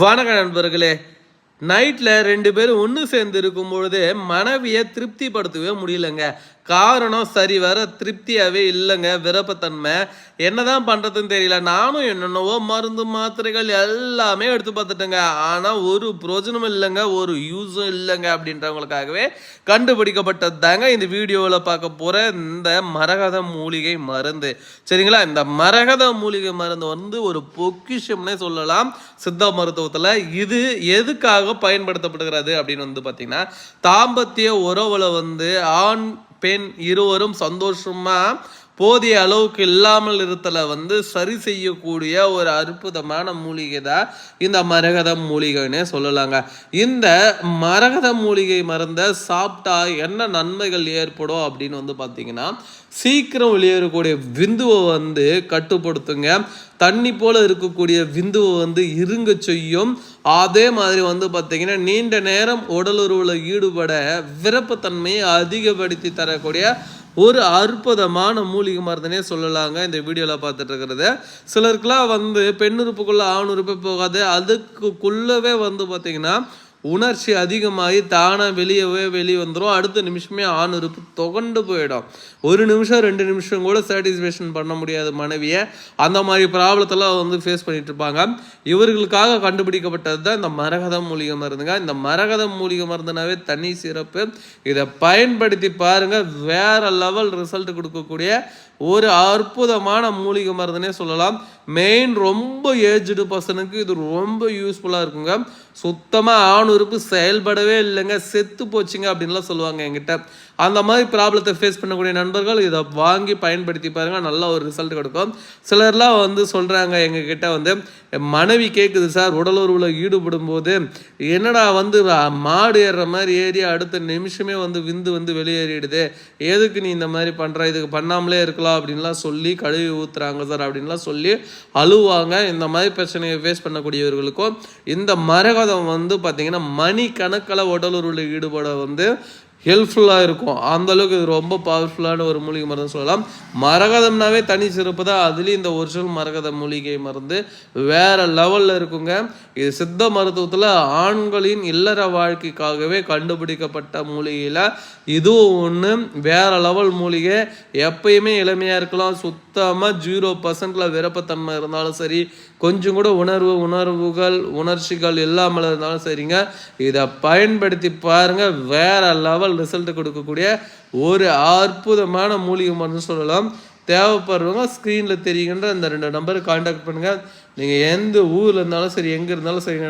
வணக்க நண்பர்களே. நைட்டில் ரெண்டு பேரும் ஒன்று சேர்ந்து இருக்கும் பொழுது மனைவியை திருப்திப்படுத்தவே முடியலங்க. காரணம் சரி வர திருப்தியாகவே இல்லைங்க விருப்பத்தன்மை. என்னதான் பண்ணுறதுன்னு தெரியல. நானும் என்னென்னவோ மருந்து மாத்திரைகள் எல்லாமே எடுத்து பார்த்துட்டேங்க. ஆனால் ஒரு பிரோஜனமும் இல்லைங்க ஒரு யூஸும் இல்லைங்க அப்படின்றவங்களுக்காகவே கண்டுபிடிக்கப்பட்டது தாங்க இந்த வீடியோவில் பார்க்க போகிற இந்த மரகத மூலிகை மருந்து. சரிங்களா? இந்த மரகத மூலிகை மருந்து வந்து ஒரு பொக்கிஷம்னே சொல்லலாம். சித்த மருத்துவத்தில் இது எதுக்காக பயன்படுத்தப்படுகிறது அப்படின்னு வந்து பார்த்தீங்கன்னா தாம்பத்திய உறவுல வந்து ஆண் பெண் இருவரும் சந்தோஷமா போதிய அளவுக்கு இல்லாமல் இருத்தல வந்து சரி செய்யக்கூடிய ஒரு அற்புதமான மூலிகை தான் இந்த மரகத மூலிகைன்னே சொல்லலாங்க. இந்த மரகத மூலிகை மருந்தை சாப்பிட்டா என்ன நன்மைகள் ஏற்படும் அப்படின்னு வந்து பார்த்தீங்கன்னா சீக்கிரம் வெளியேறக்கூடிய விந்துவை வந்து கட்டுப்படுத்துங்க. தண்ணி போல இருக்கக்கூடிய விந்துவை வந்து இருங்க செய்யும். அதே மாதிரி வந்து பார்த்தீங்கன்னா நீண்ட நேரம் உடலுறவில் ஈடுபட விருப்பத்தன்மையை அதிகப்படுத்தி தரக்கூடிய ஒரு அற்புதமான மூலிகை மருந்தனே சொல்லலாங்க இந்த வீடியோவில் பார்த்துட்டு இருக்கிறது சிலருக்குலாம் வந்து பெண்ணுறுப்புக்குள்ளே ஆணுறுப்பே போகாது. அதுக்குள்ளவே வந்து பார்த்திங்கன்னா உணர்ச்சி அதிகமாகி தானாக வெளியவே வெளியே வந்துடும் அடுத்த நிமிஷமே ஆண் இருப்பு தொகண்டு போயிடும். ஒரு நிமிஷம் ரெண்டு நிமிஷம் கூட சாட்டிஸ்ஃபேக்ஷன் பண்ண முடியாத மனைவியை. அந்த மாதிரி ப்ராப்ளத்தெல்லாம் வந்து ஃபேஸ் பண்ணிட்டு இருப்பாங்க இவர்களுக்காக கண்டுபிடிக்கப்பட்டது தான் இந்த மரகதம் மூலிகை மருந்துங்க. இந்த மரகதம் மூலிகை மருந்துனாவே தனி சிறப்பு. இதை பயன்படுத்தி பாருங்கள் வேற லெவல் ரிசல்ட் கொடுக்கக்கூடிய ஒரு அற்புதமான மூலிகை மருந்துனே சொல்லலாம். மெயின் ரொம்ப ஏஜ்டு பர்சனுக்கு இது ரொம்ப யூஸ்ஃபுல்லாக இருக்குங்க. சுத்தமாக ஆணுறுப்பு செயல்படவே இல்லைங்க செத்து போச்சுங்க அப்படின்லாம் சொல்லுவாங்க என்கிட்ட. அந்த மாதிரி ப்ராப்ளத்தை ஃபேஸ் பண்ணக்கூடிய நண்பர்கள் இதை வாங்கி பயன்படுத்தி பாருங்கள் நல்ல ஒரு ரிசல்ட் கொடுக்கும். சிலர்லாம் வந்து சொல்கிறாங்க எங்ககிட்ட வந்து மனைவி கேட்குது சார் உடலுறவில் ஈடுபடும் போது என்னடா வந்து மாடு ஏறுற மாதிரி ஏறி அடுத்த நிமிஷமே வந்து விந்து வந்து வெளியேறிடுது. எதுக்கு நீ இந்த மாதிரி பண்ணுற இதுக்கு பண்ணாமலே இருக்கலாம் அப்படின்லாம் சொல்லி கழுவி ஊத்துறாங்க சார் அப்படின்லாம் சொல்லி அழுவாங்க. இந்த மாதிரி பிரச்சனையை ஃபேஸ் பண்ணக்கூடியவர்களுக்கும் இந்த மரகதம் வந்து பார்த்திங்கன்னா மணி கணக்கில் உடலுறவில் ஈடுபட வந்து ஹெல்ப்ஃபுல்லாக இருக்கும். அந்தளவுக்கு இது ரொம்ப பவர்ஃபுல்லான ஒரு மூலிகை மருந்து சொல்லலாம். மரகதம்னாவே தனி சிறப்பு தான். அதுலேயும் இந்த ஒரிஜினல் மரகத மூலிகை மருந்து வேற லெவலில் இருக்குங்க. இது சித்த மருத்துவத்தில் ஆண்களின் இல்லற வாழ்க்கைக்காகவே கண்டுபிடிக்கப்பட்ட மூலிகையில் இதுவும் ஒன்று வேற லெவல் மூலிகை. எப்பயுமே இளமையாக இருக்கலாம். சுத்தமாக ஜீரோ பர்சன்டில் விருப்பத்தன்மை இருந்தாலும் சரி கொஞ்சம் கூட உணர்வு உணர்வுகள் உணர்ச்சிகள் இல்லாமல் இருந்தாலும் சரிங்க. இதை பயன்படுத்தி பாருங்க. வேற லெவல் ரிசல்ட் கொடுக்கக்கூடிய ஒரு அற்புதமான மூலிகை மருந்து சொல்லலாம். தேவைப்படுறவங்க ஸ்க்ரீனில் தெரியுங்கன்ற அந்த ரெண்டு நம்பருக்கு காண்டாக்ட் பண்ணுங்கள் நீங்கள் எந்த ஊரில் இருந்தாலும் சரி எங்கே இருந்தாலும் சரி